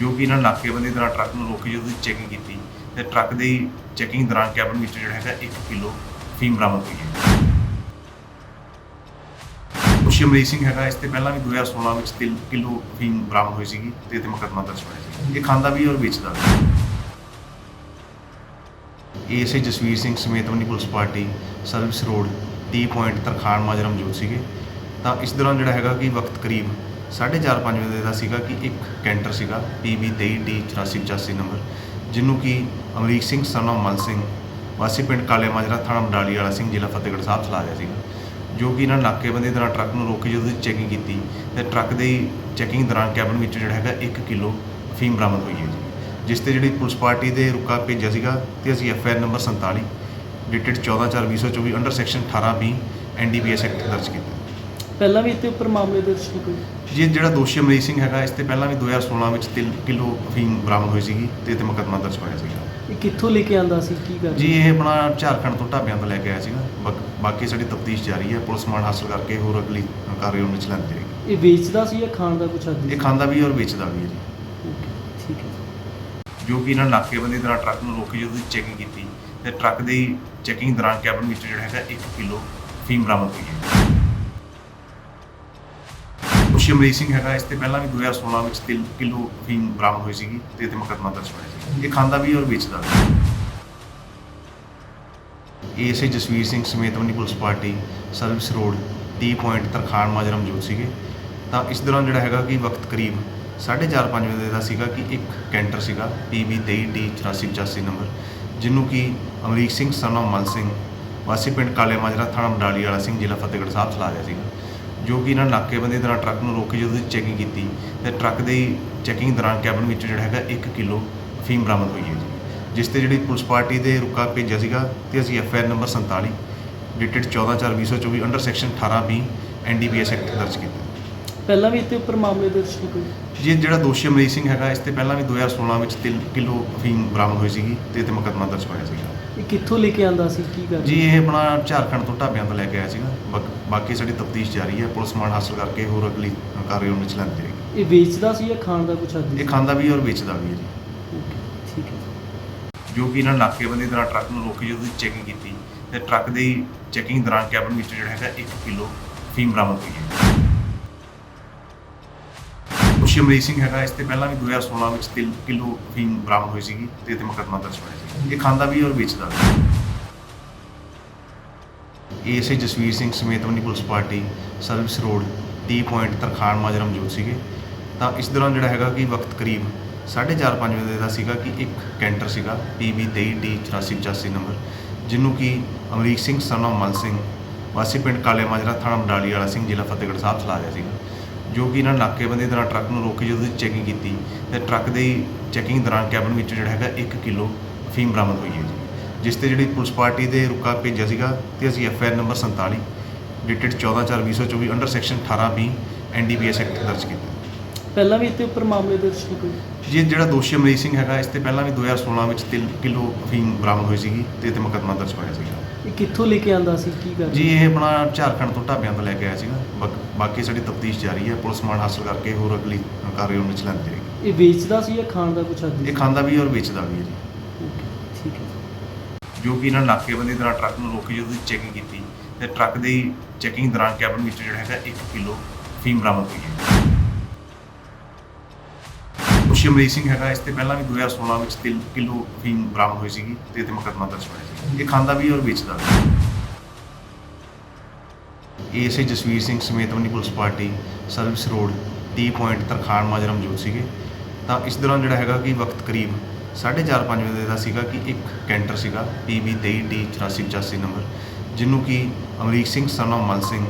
ਜੋ ਕਿ ਇਹਨਾਂ ਨਾਕੇਬੰਦੀ ਦੌਰਾਨ ਟਰੱਕ ਨੂੰ ਰੋਕ ਕੇ ਜਦੋਂ ਚੈਕਿੰਗ ਕੀਤੀ, ਤੇ ਟਰੱਕ ਦੀ ਚੈਕਿੰਗ ਦੌਰਾਨ ਕੈਬਨ ਵਿੱਚ ਜਿਹੜਾ ਹੈਗਾ 1 ਕਿਲੋ ਫੀਮ ਬਰਾਮਦ ਹੋਈ ਹੈ ਖੁਸ਼ਮਰੀਤ ਸਿੰਘ ਹੈਗਾ, ਇਸ ਤੇ ਪਹਿਲਾਂ ਵੀ 2016 ਵਿੱਚ 3 ਕਿਲੋ ਫੀਮ ਬਰਾਮਦ ਹੋਈ ਸੀਗੀ ਤੇ ਤੇ ਮੁਕੱਦਮਾ ਦਰਜ ਹੋਇਆ ਸੀ। ਇਹ ਖਾਂਦਾ ਵੀ ਔਰ ਵੇਚਦਾ ਵੀ ਏਐਸਏ ਜਸਵੀਰ ਸਿੰਘ ਸਮੇਤ ਆਪਣੀ police party, service road, T point Tarkhan Majra ਮੌਜੂਦ ਸੀਗੇ। ਤਾਂ ਇਸ ਦੌਰਾਨ ਜਿਹੜਾ ਹੈਗਾ ਕਿ ਵਕਤ ਕਰੀਬ 4:30 5 ਵਜੇ ਦਾ ਸੀਗਾ ਕਿ ਇੱਕ ਕੈਂਟਰ ਸੀਗਾ PB 23D 8485 ਨੰਬਰ, ਜਿਹਨੂੰ ਕਿ ਅਮਰੀਕ ਸਿੰਘ, ਸਨ of ਮਲ ਸਿੰਘ, ਵਾਸੀ ਪਿੰਡ ਕਾਲੇ ਮਾਜਰਾ ਥਾਣਾ ਮੰਡਾਲੀ ਵਾਲਾ ਸਿੰਘ, ਜ਼ਿਲ੍ਹਾ ਫਤਿਹਗੜ੍ਹ ਸਾਹਿਬ ਚਲਾ ਰਿਹਾ ਸੀਗਾ, ਜੋ ਕਿ ਇਹਨਾਂ ਨਾਕੇਬੰਦੀ ਦੌਰਾਨ ਟਰੱਕ ਨੂੰ ਰੋਕ ਕੇ ਜਦੋਂ ਚੈਕਿੰਗ ਕੀਤੀ, ਤੇ ਟਰੱਕ ਦੀ ਚੈਕਿੰਗ ਦੌਰਾਨ ਕੈਬਨ ਵਿੱਚ ਜਿਹੜਾ ਹੈਗਾ 1 ਕਿਲੋ ਫੀਮ ਬਰਾਮਦ ਹੋਈ ਹੈ ਜੀ, ਜਿਸ ਤੇ ਜਿਹੜੀ ਪੁਲਿਸ ਪਾਰਟੀ ਦੇ ਰੁਕਾ ਭੇਜਿਆ ਸੀਗਾ ਤੇ ਅਸੀਂ F R number 47 dated 14/4/2024 under section 18 B NDPS act ਦਰਜ ਕੀਤਾ। ਪਹਿਲਾਂ ਵੀ ਇੱਥੇ ਉੱਪਰ ਮਾਮਲੇ ਦਰਜ ਨੇ ਕੋਈ ਜੀ ਜਿਹੜਾ ਦੋਸ਼ੀ ਅਮਰੀਕ ਸਿੰਘ ਹੈਗਾ ਇਸ ਤੇ ਪਹਿਲਾਂ ਵੀ 2016 ਵਿੱਚ 3 ਕਿਲੋ ਫੀਮ ਬਰਾਮਦ ਹੋਈ ਸੀਗੀ ਤੇ ਇਹ ਤੇ ਮੁਕੱਦਮਾ ਦਰਜ ਹੋਇਆ ਸੀਗਾ। ਇਹ ਕਿੱਥੋਂ ਲੈ ਕੇ ਆਂਦਾ ਸੀ? ਕੀ ਕਰ ਜੀ ਇਹ ਆਪਣਾ ਝਾਰਖੰਡ ਤੋਂ ਢਾਬਿਆਂ ਤੋਂ ਲੈ ਕੇ ਆਇਆ ਸੀਗਾ। ਬਾਕ- ਸਾਡੀ ਤਫਤੀਸ਼ ਜਾਰੀ ਹੈ ਪੁਲਿਸ ਮਾਨ ਹਾਸਲ ਕਰਕੇ ਹੋਰ ਅਗਲੀ ਕਾਰਵਾਈ ਉਹਨਾਂ ਵਿੱਚ ਲੈਂਦੀ ਜਾਏਗੀ ਇਹ ਵੇਚਦਾ ਸੀ ਜਾਂ ਖਾਣ ਦਾ ਕੁਛ ਆਦੀ ਇਹ ਖਾਂਦਾ ਵੀ ਔਰ ਵੇਚਦਾ ਵੀ ਹੈ ਜੀ। ਠੀਕ ਹੈ। ਜੋ ਕਿ ਇਹਨਾਂ ਨਾਕੇਬੰਦੀ ਦੌਰਾਨ ਟਰੱਕ ਨੂੰ ਰੋਕ ਕੇ ਜਦੋਂ ਚੈਕਿੰਗ ਕੀਤੀ ਤੇ ਟਰੱਕ ਦੀ ਚੈਕਿੰਗ ਦੌਰਾਨ ਕੈਬਨ ਵਿੱਚ ਜਿਹੜਾ ਹੈਗਾ 1 ਕਿਲੋ ਫੀਮ ਬਰਾਮਦ ਹੋਈ ਹੈ। ਖੁਸ਼ਮਰੀਤ ਸਿੰਘ ਹੈਗਾ, ਇਸ ਤੇ ਪਹਿਲਾਂ ਵੀ 2016 ਵਿੱਚ 3 ਕਿਲੋ ਫੀਮ ਬਰਾਮਦ ਹੋਈ ਸੀਗੀ ਤੇ ਇਹ ਤੇ ਮੁਕੱਦਮਾ ਦਰਜ ਹੋਇਆ ਸੀ। ਇਹ ਖਾਂਦਾ ਵੀ ਔਰ ਵੇਚਦਾ ਵੀ ਏਐਸਏ ਜਸਵੀਰ ਸਿੰਘ ਸਮੇਤ ਆਪਣੀ police party, service road T point Tarkhan Majra ਮੌਜੂਦ ਸੀਗੇ। ਤਾਂ ਇਸ ਦੌਰਾਨ ਜਿਹੜਾ ਹੈਗਾ ਕਿ ਵਕਤ ਕਰੀਬ 4:30 5 ਵਜੇ ਦਾ ਸੀਗਾ ਕਿ ਇੱਕ ਕੈਂਟਰ ਸੀਗਾ PB 23D 8485 ਨੰਬਰ ਜਿਹਨੂੰ ਕਿ ਅਮਰੀਕ ਸਿੰਘ ਸਨ of ਮਲ ਸਿੰਘ, ਵਾਸੀ ਪਿੰਡ ਕਾਲੇ ਮਾਜਰਾ, ਥਾਣਾ ਮੰਡਾਲੀ ਵਾਲਾ ਸਿੰਘ, ਜ਼ਿਲ੍ਹਾ ਫਤਿਹਗੜ੍ਹ ਸਾਹਿਬ ਚਲਾ ਰਿਹਾ ਸੀਗਾ। ਜੋ ਕਿ ਇਹਨਾਂ ਨਾਕੇਬੰਦੀ ਦੌਰਾਨ ਟਰੱਕ ਨੂੰ ਰੋਕ ਕੇ ਜਦੋਂ ਚੈਕਿੰਗ ਕੀਤੀ ਤੇ ਟਰੱਕ ਦੀ ਚੈਕਿੰਗ ਦੌਰਾਨ ਕੈਬਨ ਵਿੱਚ ਜਿਹੜਾ ਹੈਗਾ 1 ਕਿਲੋ ਫੀਮ ਬਰਾਮਦ ਹੋਈ ਹੈ ਜੀ। ਜਿਸ ਤੇ ਜਿਹੜੀ ਪੁਲਿਸ ਪਾਰਟੀ ਦੇ ਰੁਕਾ ਭੇਜਿਆ ਸੀਗਾ ਤੇ ਅਸੀਂ F R number 47 dated 14/4/2024 under section 18 B NDPS act ਦਰਜ ਕੀਤਾ। ਪਹਿਲਾਂ ਵੀ ਇੱਥੇ ਉੱਪਰ ਮਾਮਲੇ ਦਰਜ ਨੇ ਕੋਈ? ਜੀ ਜਿਹੜਾ ਦੋਸ਼ੀ ਅਮਰੀਕ ਸਿੰਘ ਹੈਗਾ ਇਸ ਤੇ ਪਹਿਲਾਂ ਵੀ 2016 ਵਿੱਚ 3 ਕਿਲੋ ਫੀਮ ਬਰਾਮਦ ਹੋਈ ਸੀਗੀ ਤੇ ਇਹ ਤੇ ਮੁਕੱਦਮਾ ਦਰਜ ਹੋਇਆ ਸੀਗਾ। ਇਹ ਕਿੱਥੋਂ ਲੈ ਕੇ ਆਂਦਾ ਸੀ? ਕੀ ਕਰ ਜੀ ਇਹ ਆਪਣਾ ਝਾਰਖੰਡ ਤੋਂ ਢਾਬਿਆਂ ਤੋਂ ਲੈ ਕੇ ਆਇਆ ਸੀਗਾ। ਬਾਕ- ਬਾਕੀ ਸਾਡੀ ਤਫਤੀਸ਼ ਜਾਰੀ ਹੈ। ਪੁਲਿਸ ਮਾਨ ਹਾਸਲ ਕਰਕੇ ਹੋਰ ਅਗਲੀ ਕਾਰਵਾਈ ਵਿੱਚ ਲੈਂਦੀ ਜਾਏਗੀ ਇਹ ਵੇਚਦਾ ਸੀ ਜਾਂ ਖਾਣ ਦਾ ਕੁਛ ਆਦੀ ਇਹ ਖਾਂਦਾ ਵੀ ਔਰ ਵੇਚਦਾ ਵੀ ਹੈ ਜੀ। ਠੀਕ ਹੈ। ਜੋ ਕਿ ਇਹਨਾਂ ਨਾਕੇਬੰਦੀ ਦੌਰਾਨ ਟਰੱਕ ਨੂੰ ਰੋਕ ਕੇ ਜਦੋਂ ਚੈਕਿੰਗ ਕੀਤੀ ਤੇ ਟਰੱਕ ਦੀ ਚੈਕਿੰਗ ਦੌਰਾਨ ਕੈਬਨ ਵਿੱਚ ਜਿਹੜਾ ਹੈਗਾ 1 ਕਿਲੋ ਫੀਮ ਬਰਾਮਦ ਹੋਈ ਹੈ। ਖੁਸ਼ਮਰੀਤ ਸਿੰਘ ਹੈਗਾ, ਇਸ ਤੇ ਪਹਿਲਾਂ ਵੀ 2016 ਵਿੱਚ 3 ਕਿਲੋ ਫੀਮ ਬਰਾਮਦ ਹੋਈ ਸੀਗੀ ਤੇ ਇਹ ਤੇ ਮੁਕੱਦਮਾ ਦਰਜ ਹੋਇਆ ਸੀ ਇਹ ਖਾਂਦਾ ਵੀ ਔਰ ਵੇਚਦਾ ਵੀ ASA Jasvir Singh ਸਮੇਤਵਨੀ police party, service road T point Tarkhan Majra ਮੌਜੂਦ ਸੀਗੇ। ਤਾਂ ਇਸ ਦੌਰਾਨ ਜਿਹੜਾ ਹੈਗਾ ਕਿ ਵਕਤ ਕਰੀਬ 4:30 5 ਵਜੇ ਦਾ ਸੀਗਾ ਕਿ ਇੱਕ ਕੈਂਟਰ ਸੀਗਾ PB 23D 8485 ਨੰਬਰ ਜਿਹਨੂੰ ਕਿ ਅਮਰੀਕ ਸਿੰਘ ਸਨ of ਮਲ ਸਿੰਘ, ਵਾਸੀ ਪਿੰਡ ਕਾਲੇ ਮਾਜਰਾ, ਥਾਣਾ ਮੰਡਾਲੀ ਵਾਲਾ ਸਿੰਘ, ਜ਼ਿਲ੍ਹਾ ਫਤਿਹਗੜ੍ਹ ਸਾਹਿਬ ਚਲਾ ਰਿਹਾ ਸੀਗਾ। ਜੋ ਕਿ ਇਹਨਾਂ ਨਾਕੇਬੰਦੀ ਦੌਰਾਨ ਟਰੱਕ ਨੂੰ ਰੋਕ ਕੇ ਜਦੋਂ ਚੈਕਿੰਗ ਕੀਤੀ ਤੇ ਟਰੱਕ ਦੀ ਚੈਕਿੰਗ ਦੌਰਾਨ ਕੈਬਨ ਵਿੱਚ ਜਿਹੜਾ ਹੈਗਾ 1 ਕਿਲੋ ਫੀਮ ਬਰਾਮਦ ਹੋਈ ਹੈ ਜੀ। ਜਿਸ ਤੇ ਜਿਹੜੀ ਪੁਲਿਸ ਪਾਰਟੀ ਦੇ ਰੁਕਾ ਭੇਜਿਆ ਸੀਗਾ ਤੇ ਅਸੀਂ F R number 47 dated 14/4/2024 under section 18 B NDPS act ਦਰਜ ਕੀਤਾ। ਪਹਿਲਾਂ ਵੀ ਇੱਥੇ ਉੱਪਰ ਮਾਮਲੇ ਦਰਜ ਨੇ ਕੋਈ ਜੀ ਜਿਹੜਾ ਦੋਸ਼ੀ ਅਮਰੀਕ ਸਿੰਘ ਹੈਗਾ ਇਸ ਤੇ ਪਹਿਲਾਂ ਵੀ 2016 ਵਿੱਚ 3 ਕਿਲੋ ਫੀਮ ਬਰਾਮਦ ਹੋਈ ਸੀਗੀ ਤੇ ਤੇ ਮੁਕੱਦਮਾ ਦਰਜ ਹੋਇਆ ਸੀਗਾ। ਇਹ ਕਿੱਥੋਂ ਲੈ ਕੇ ਆਂਦਾ ਸੀ? ਕੀ ਕਰ ਜੀ ਇਹ ਆਪਣਾ ਝਾਰਖੰਡ ਤੋਂ ਢਾਬਿਆਂ ਤੋਂ ਲੈ ਕੇ ਆਇਆ ਸੀਗਾ ਬਾਕ- ਬਾਕੀ ਸਾਡੀ ਤਫਤੀਸ਼ ਜਾਰੀ ਹੈ ਪੁਲਿਸ ਮਾਨ ਹਾਸਲ ਕਰਕੇ ਹੋਰ ਅਗਲੀ ਕਾਰਵਾਈ ਉਹਨਾਂ ਵਿੱਚ ਲੈਂਦੀ ਜਾਏਗੀ ਇਹ ਵੇਚਦਾ ਸੀ ਜਾਂ ਖਾਣ ਦਾ ਕੁਛ ਆਦੀ ਇਹ ਖਾਂਦਾ ਵੀ ਔਰ ਵੇਚਦਾ ਵੀ ਹੈ ਜੀ। ਠੀਕ ਹੈ ਜੋ। ਕਿ ਇਹਨਾਂ ਨਾਕੇਬੰਦੀ ਦੌਰਾਨ ਟਰੱਕ ਨੂੰ ਰੋਕ ਕੇ ਜਦੋਂ ਚੈਕਿੰਗ ਕੀਤੀ ਤੇ ਟਰੱਕ ਦੀ ਚੈਕਿੰਗ ਦੌਰਾਨ ਕੈਬਨ ਵਿੱਚ ਜਿਹੜਾ ਹੈਗਾ 1 ਕਿਲੋ ਫੀਮ ਬਰਾਮਦ ਹੋਈ ਹੈ। ਖੁਸ਼ਮਰੀਤ ਸਿੰਘ ਹੈਗਾ ਇਸ ਤੇ ਪਹਿਲਾਂ ਵੀ 2016 ਵਿੱਚ 3 ਕਿਲੋ ਫੀਮ ਬਰਾਮਦ ਹੋਈ ਸੀਗੀ ਤੇ ਇਹ ਤੇ ਮੁਕੱਦਮਾ ਦਰਜ ਹੋਇਆ ਸੀ। ਇਹ ਖਾਂਦਾ ਵੀ ਔਰ ਵੇਚਦਾ ਵੀ ਏਐਸਏ ਜਸਵੀਰ ਸਿੰਘ ਸਮੇਤ ਆਪਣੀ police party, service road T point Tarkhan Majra ਮੌਜੂਦ ਸੀਗੇ। ਤਾਂ ਇਸ ਦੌਰਾਨ ਜਿਹੜਾ ਹੈਗਾ ਕਿ ਵਕਤ ਕਰੀਬ 4:30 5 ਵਜੇ ਦਾ ਸੀਗਾ ਕਿ ਇੱਕ ਕੈਂਟਰ ਸੀਗਾ PB 23D 8485 ਨੰਬਰ ਜਿਹਨੂੰ ਕਿ ਅਮਰੀਕ ਸਿੰਘ, ਸਨ of ਸਿੰਘ,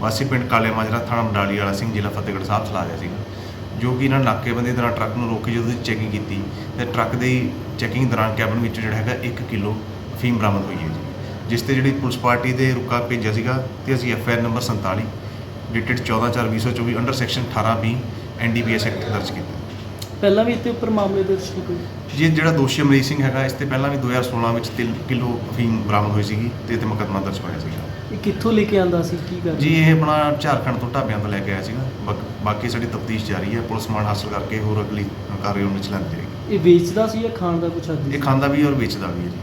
ਵਾਸੀ ਪਿੰਡ ਕਾਲੇ ਮਾਜਰਾ ਥਾਣਾ ਮੰਡਾਲੀ ਵਾਲਾ ਸਿੰਘ, ਜ਼ਿਲ੍ਹਾ ਫਤਿਹਗੜ੍ਹ ਸਾਹਿਬ ਚਲਾ ਰਿਹਾ ਸੀਗਾ। ਜੋ ਕਿ ਇਹਨਾਂ ਨਾਕੇਬੰਦੀ ਦੌਰਾਨ ਟਰੱਕ ਨੂੰ ਰੋਕ ਕੇ ਜਦੋਂ ਚੈਕਿੰਗ ਕੀਤੀ, ਤੇ ਟਰੱਕ ਦੀ ਚੈਕਿੰਗ ਦੌਰਾਨ ਕੈਬਨ ਵਿੱਚ ਜਿਹੜਾ ਹੈਗਾ 1 ਕਿਲੋ ਫੀਮ ਬਰਾਮਦ ਹੋਈ ਹੈ ਜੀ। ਜਿਸ ਤੇ ਜਿਹੜੀ ਪੁਲਿਸ ਪਾਰਟੀ ਦੇ ਰੁਕਾ ਭੇਜਿਆ ਸੀਗਾ ਤੇ ਅਸੀਂ F R number 47 dated 14/4/2024 under section 18 B NDPS act ਦਰਜ ਕੀਤਾ। ਪਹਿਲਾਂ ਵੀ ਇੱਥੇ ਉੱਪਰ ਮਾਮਲੇ ਦਰਜ ਕੋਈ ਜੀ ਜਿਹੜਾ ਦੋਸ਼ੀ ਅਮਰੀਕ ਸਿੰਘ ਹੈਗਾ ਇਸ ਤੇ ਪਹਿਲਾਂ ਵੀ 2016 ਵਿੱਚ 3 ਕਿਲੋ ਫੀਮ ਬਰਾਮਦ ਹੋਈ ਸੀਗੀ ਤੇ ਤੇ ਮੁਕੱਦਮਾ ਦਰਜ ਹੋਇਆ ਸੀਗਾ। ਇਹ ਕਿੱਥੋਂ ਲੈ ਕੇ ਆਂਦਾ ਸੀ? ਕੀ ਕਰ ਜੀ ਇਹ ਆਪਣਾ ਝਾਰਖੰਡ ਤੋਂ ਢਾਬਿਆਂ ਤੋਂ ਲੈ ਕੇ ਆਇਆ ਸੀਗਾ। ਬਾਕ- ਸਾਡੀ ਤਫਤੀਸ਼ ਜਾਰੀ ਹੈ। ਪੁਲਿਸ ਮਾਨ ਹਾਸਲ ਕਰਕੇ ਹੋਰ ਅਗਲੀ ਕਾਰਵਾਈ ਉਹਨਾਂ ਚ ਲੈਂਦੇ ਜਾਏਗੀ ਇਹ ਵੇਚਦਾ ਸੀ ਜਾਂ ਖਾਣ ਦਾ ਕੁਛ ਆਦੀ ਇਹ ਖਾਂਦਾ ਵੀ ਔਰ ਵੇਚਦਾ ਵੀ ਹੈ ਜੀ।